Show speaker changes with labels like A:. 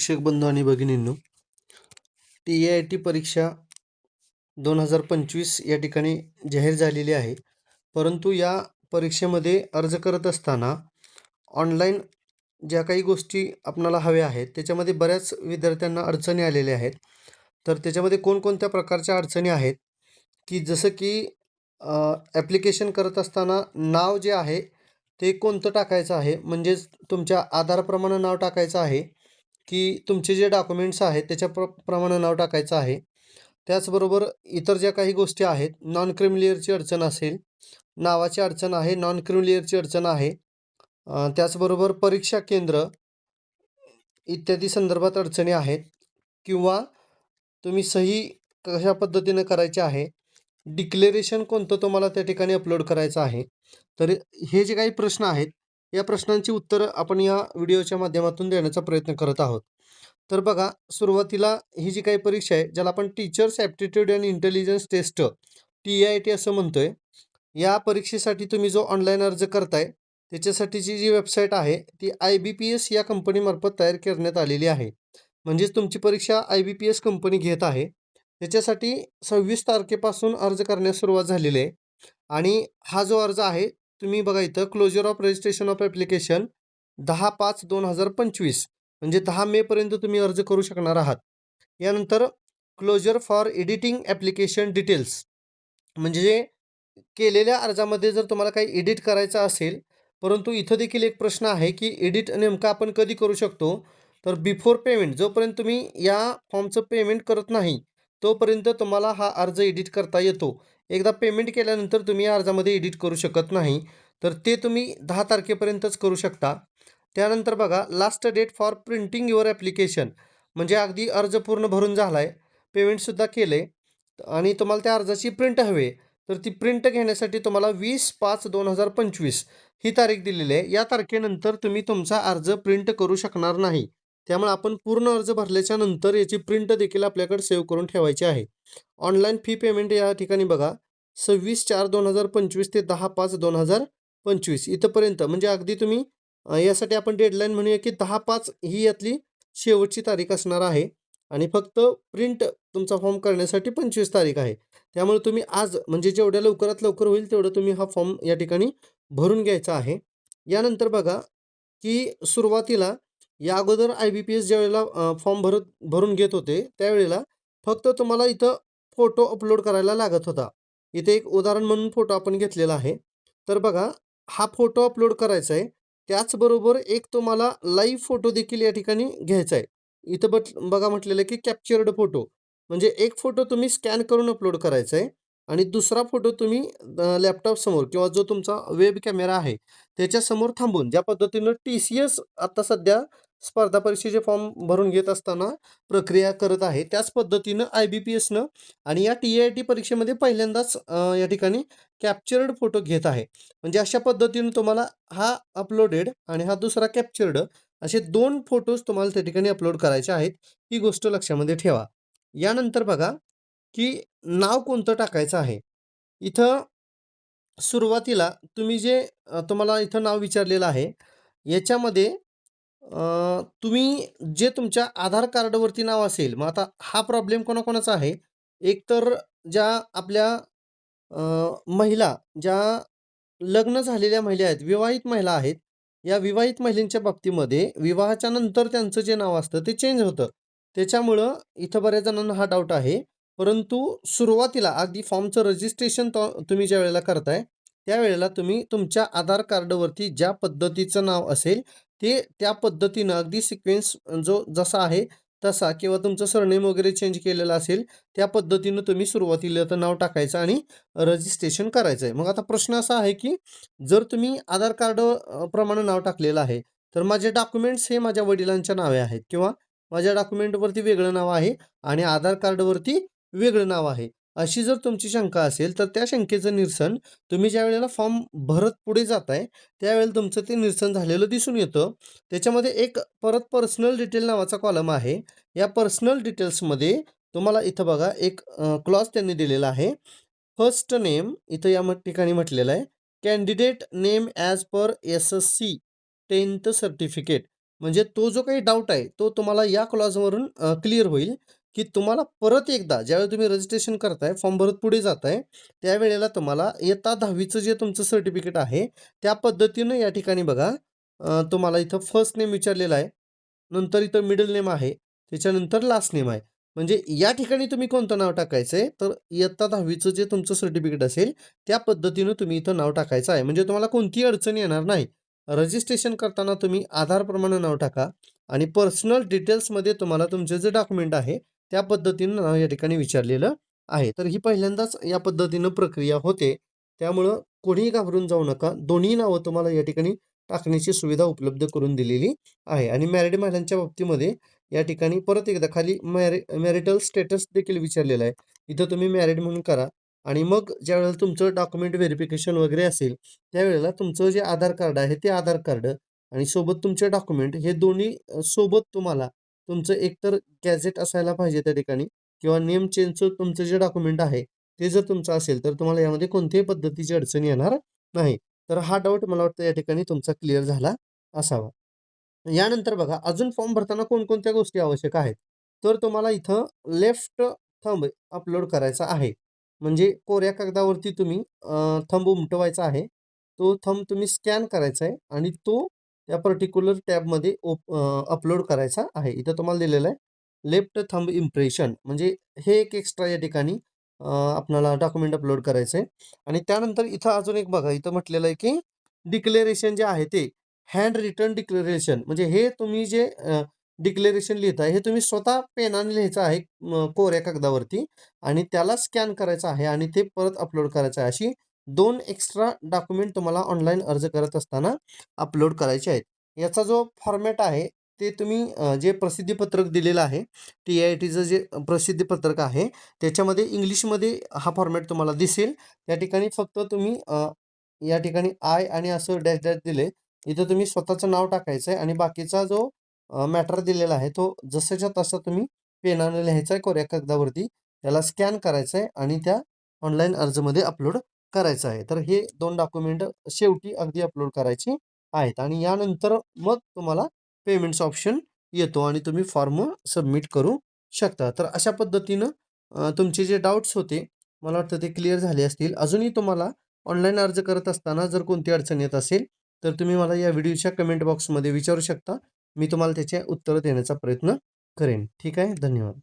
A: शिक्षक बंधू आणि भगिनींनो टी ए आय टी परीक्षा दोन हजार पंचवीस या ठिकाणी जाहीर झालेली आहे. परंतु या परीक्षेमध्ये अर्ज करत असताना ऑनलाईन ज्या काही गोष्टी आपणाला हव्या आहेत त्याच्यामध्ये बऱ्याच विद्यार्थ्यांना अडचणी आलेल्या आहेत. तर त्याच्यामध्ये कोणकोणत्या प्रकारच्या अडचणी आहेत? की जसं की ॲप्लिकेशन करत असताना नाव जे आहे ते कोणतं टाकायचं आहे? म्हणजेच तुमच्या आधारप्रमाणे नाव टाकायचं आहे. की तुमचे जे डॉक्युमेंट्स आहेत त्याच्या प्र प्रमाणे नाव टाकायचं आहे. त्याचबरोबर इतर ज्या काही गोष्टी आहेत नॉन क्रिमिलियरची अडचण असेल नावाची अडचण आहे नॉन क्रिमिलियरची अडचण आहे त्याचबरोबर परीक्षा केंद्र इत्यादी संदर्भात अडचणी आहेत किंवा तुम्ही सही कशा पद्धतीनं करायची आहे डिक्लेरेशन कोणतं तुम्हाला त्या ठिकाणी अपलोड करायचं आहे तर हे जे काही प्रश्न आहेत या प्रश्नांची उत्तरं आपण या व्हिडिओच्या माध्यमातून देण्याचा प्रयत्न करत आहोत. तर बघा सुरुवातीला ही जी काही परीक्षा आहे ज्याला आपण teachers aptitude and intelligence test T I T असं म्हणतोय या परीक्षेसाठी तुम्ही जो ऑनलाईन अर्ज करताय त्याच्यासाठीची जी वेबसाईट आहे ती आय बी पी एस या कंपनीमार्फत तयार करण्यात आलेली आहे. म्हणजेच तुमची परीक्षा I B P S company घेत आहे. त्याच्यासाठी सव्वीस तारखेपासून अर्ज करण्यास सुरुवात झालेली आहे. आणि हा जो अर्ज आहे तुम्ही बघा इथं closure of registration of application दहा पाच दोन हजार पंचवीस म्हणजे दहा मेपर्यंत तुम्ही अर्ज करू शकणार आहात. यानंतर closure for editing application details म्हणजे जे केलेल्या अर्जामध्ये जर तुम्हाला काही एडिट करायचं असेल परंतु इथं देखील एक प्रश्न आहे की एडिट नेमकं आपण कधी करू शकतो? तर बिफोर पेमेंट जोपर्यंत तुम्ही या फॉर्मचं पेमेंट करत नाही तोपर्यंत तुम्हाला हा अर्ज एडिट करता येतो. एकदा पेमेंट केल्यानंतर तुम्ही अर्जामध्ये एडिट करू शकत नाही तर ते तुम्ही दहा तारखेपर्यंतच करू शकता. त्यानंतर बघा last date for printing your application म्हणजे अगदी अर्ज पूर्ण भरून झाला आहे पेमेंटसुद्धा केलं आहे आणि तुम्हाला त्या अर्जाची प्रिंट हवे. तर ती प्रिंट घेण्यासाठी तुम्हाला वीस पाच दोन हजार पंचवीस ही तारीख दिलेली आहे. या तारखेनंतर तुम्ही तुमचा अर्ज प्रिंट करू शकणार नाही. त्यामुळे आपण पूर्ण अर्ज भरल्याच्या नंतर याची प्रिंट देखील आपल्याकडे सेव्ह करून ठेवायची आहे. ऑनलाईन फी पेमेंट या ठिकाणी बघा. सव्वीस चार दोन हजार पंचवीस ते दहा पाच दोन हजार पंचवीस. इथंपर्यंत म्हणजे अगदी तुम्ही यासाठी आपण डेडलाईन म्हणूया की दहा पाच ही यातली शेवटची तारीख असणार आहे. आणि फक्त प्रिंट तुमचा फॉर्म करण्यासाठी पंचवीस तारीख आहे. त्यामुळे तुम्ही आज म्हणजे जेवढ्या लवकरात लवकर होईल तेवढं तुम्ही हा फॉर्म या ठिकाणी भरून घ्यायचा आहे. यानंतर बघा की सुरुवातीला या अगोदर आय बी पी एस ज्यावेळेला फॉर्म भरत भरून घेत होते त्यावेळेला फक्त तुम्हाला इथं फोटो अपलोड करायला लागत होता. इथे एक उदाहरण म्हणून फोटो आपण घेतलेला आहे. तर बघा हा फोटो अपलोड करायचा आहे. त्याचबरोबर एक तुम्हाला लाईव्ह फोटो देखील या ठिकाणी घ्यायचा आहे. इथं बट बघा म्हटलेलं की कॅप्चर्ड फोटो म्हणजे एक फोटो तुम्ही स्कॅन करून अपलोड करायचा आहे आणि दुसरा फोटो तुम्ही लॅपटॉपसमोर किंवा जो तुमचा वेब कॅमेरा आहे त्याच्यासमोर थांबून ज्या पद्धतीनं टी सी एस आता सध्या स्पर्धा परीक्षेचे फॉर्म भरून घेत असताना प्रक्रिया करत आहे. त्याच पद्धतीनं आय बी पी एसनं आणि या टी आय टी परीक्षेमध्ये पहिल्यांदाच या ठिकाणी कॅप्चर्ड फोटो घेत आहे. म्हणजे अशा पद्धतीनं तुम्हाला हा अपलोडेड आणि हा दुसरा कॅप्चर्ड असे दोन फोटोज तुम्हाला त्या ठिकाणी अपलोड करायचे आहेत. ही गोष्ट लक्षामध्ये ठेवा. यानंतर बघा की नाव कोणतं टाकायचं आहे? इथं सुरुवातीला तुम्ही जे तुम्हाला इथं नाव विचारलेलं आहे याच्यामध्ये तुम्ही जे तुमच्या आधार कार्डवरती नाव असेल मग आता हा प्रॉब्लेम कोणाकोणाचा आहे? एकतर ज्या आपल्या महिला ज्या लग्न झालेल्या महिला आहेत विवाहित महिला आहेत या विवाहित महिलांच्या बाबतीमध्ये विवाहाच्या नंतर त्यांचं जे नाव असतं ते चेंज होतं. त्याच्यामुळं इथं बऱ्याच जणांना हा डाऊट आहे. परंतु सुरुवातीला अगदी फॉर्मचं रजिस्ट्रेशन तुम्ही ज्या वेळेला करताय त्यावेळेला तुम्ही तुमच्या आधार कार्डवरती ज्या पद्धतीचं नाव असेल ते त्या पद्धतीनं अगदी सिक्वेन्स जो जसा आहे तसा किंवा तुमचं सरनेम वगैरे चेंज केलेलं असेल त्या पद्धतीनं तुम्ही सुरुवातीला तर नाव टाकायचं आणि रजिस्ट्रेशन करायचं आहे मग आता प्रश्न असा आहे की जर तुम्ही आधार कार्ड प्रमाणे नाव टाकलेलं आहे तर माझे डॉक्युमेंट्स हे माझ्या वडिलांच्या नावे आहेत किंवा माझ्या डॉक्युमेंटवरती वेगळं नाव आहे आणि आधार कार्डवरती वेगळं नाव आहे. अशी जर तुमची शंका असेल तर त्या शंकेचं निरसन तुम्ही ज्या वेळेला फॉर्म भरत पुढे जाताय त्यावेळेला तुमचं ते निरसन झालेलं दिसून येतं. त्याच्यामध्ये एक परत पर्सनल डिटेल नावाचा कॉलम आहे. या पर्सनल डिटेल्समध्ये तुम्हाला इथं बघा एक क्लॉज त्यांनी दिलेला आहे. फर्स्ट नेम इथं या म- ठिकाणी म्हटलेलं आहे. Candidate name as per S S C tenth certificate म्हणजे तो जो काही डाऊट आहे तो तुम्हाला या क्लॉजवरून क्लिअर होईल. की तुम्हाला परत एकदा ज्यावेळी तुम्ही रजिस्ट्रेशन करताय फॉर्म भरत पुढे जाताय त्यावेळेला तुम्हाला इयत्ता दहावीचं जे तुमचं सर्टिफिकेट आहे त्या पद्धतीनं या ठिकाणी बघा तुम्हाला इथं फर्स्ट नेम विचारलेलं आहे नंतर इथं मिडल नेम आहे त्याच्यानंतर लास्ट नेम आहे. म्हणजे या ठिकाणी तुम्ही कोणतं नाव टाकायचं आहे तर इयत्ता दहावीचं जे तुमचं सर्टिफिकेट असेल त्या पद्धतीनं तुम्ही इथं नाव टाकायचं आहे. म्हणजे तुम्हाला कोणतीही अडचण येणार नाही. रजिस्ट्रेशन करताना तुम्ही आधारप्रमाणे नाव टाका आणि पर्सनल डिटेल्समध्ये तुम्हाला तुमचे जे डॉक्युमेंट आहे त्या पद्धतीनं या ठिकाणी विचारलेलं आहे. तर ही पहिल्यांदाच या पद्धतीनं प्रक्रिया होते. त्यामुळं कोणीही घाबरून जाऊ नका. दोन्ही नावं तुम्हाला या ठिकाणी टाकण्याची सुविधा उपलब्ध करून दिलेली आहे. आणि मॅरिड महिलांच्या बाबतीमध्ये या ठिकाणी परत एकदा खाली मॅरि मॅरिटल स्टेटस देखील विचारलेलं आहे. इथं तुम्ही मॅरिड म्हणून करा. आणि मग ज्यावेळेला तुमचं डॉक्युमेंट व्हेरिफिकेशन वगैरे असेल त्यावेळेला तुमचं जे आधार कार्ड आहे ते आधार कार्ड आणि सोबत तुमचे डॉक्युमेंट हे दोन्ही सोबत तुम्हाला तुमचं एकतर गॅझेट असायला पाहिजे त्या ठिकाणी किंवा नेम चेंजचं तुमचं जे डॉक्युमेंट आहे ते जर तुमचं असेल तर तुम्हाला यामध्ये कोणत्याही पद्धतीची अडचण येणार नाही. तर हा डाऊट मला वाटतं या ठिकाणी तुमचा क्लिअर झाला असावा. यानंतर बघा अजून फॉर्म भरताना कोणकोणत्या गोष्टी आवश्यक आहेत? तर तुम्हाला इथं लेफ्ट थंब अपलोड करायचा आहे. म्हणजे कोऱ्या कागदावरती तुम्ही थंब उमटवायचा आहे. तो थंब तुम्ही स्कॅन करायचा आहे आणि तो या पर्टिक्युलर टॅबमध्ये ओप अपलोड करायचा आहे. इथं तुम्हाला दिलेलं आहे लेफ्ट थंब इम्प्रेशन म्हणजे हे एक एक्स्ट्रा या ठिकाणी आपणाला डॉक्युमेंट अपलोड करायचं आहे. आणि त्यानंतर इथं अजून एक बघा इथं म्हटलेलं आहे की डिक्लेरेशन जे आहे ते हँड रिटर्न डिक्लेरेशन म्हणजे हे तुम्ही जे डिक्लेरेशन लिहिताय हे तुम्ही स्वतः पेनाने लिहायचं आहे कोऱ्या कागदावरती. आणि त्याला स्कॅन करायचं आहे आणि ते परत अपलोड करायचं आहे. अशी दोन एक्स्ट्रा डॉक्युमेंट तुम्हाला ऑनलाईन अर्ज करत असताना अपलोड करायचे आहेत. याचा जो फॉर्मॅट आहे ते तुम्ही जे प्रसिद्धीपत्रक दिलेलं आहे टी आय टीचं जे प्रसिद्धीपत्रक आहे त्याच्यामध्ये इंग्लिशमध्ये हा फॉर्मॅट तुम्हाला दिसेल. त्या ठिकाणी फक्त तुम्ही या ठिकाणी आय आणि असं डॅश डॅश दिले इथं तुम्ही स्वतःचं नाव टाकायचं आहे आणि बाकीचा जो मॅटर दिलेला आहे तो जसंच्या तसा तुम्ही पेनाने लिहायचा आहे कोऱ्या कागदावरती त्याला स्कॅन करायचं आहे आणि त्या ऑनलाईन अर्जमध्ये अपलोड करायचं आहे. तर हे दोन डॉक्युमेंट शेवटी अगदी अपलोड करायची आहेत. आणि यानंतर मग तुम्हाला पेमेंट्स ऑप्शन येतो आणि तुम्ही फॉर्म सबमिट करू शकता. तर अशा पद्धतीनं तुमचे जे डाऊट्स होते मला वाटतं ते क्लिअर झाले असतील. अजूनही तुम्हाला ऑनलाईन अर्ज करत असताना जर कोणती अडचण येत असेल तर तुम्ही मला या व्हिडिओच्या कमेंट बॉक्समध्ये विचारू शकता. मी तुम्हाला त्याचे उत्तर देण्याचा प्रयत्न करेन. ठीक आहे? धन्यवाद.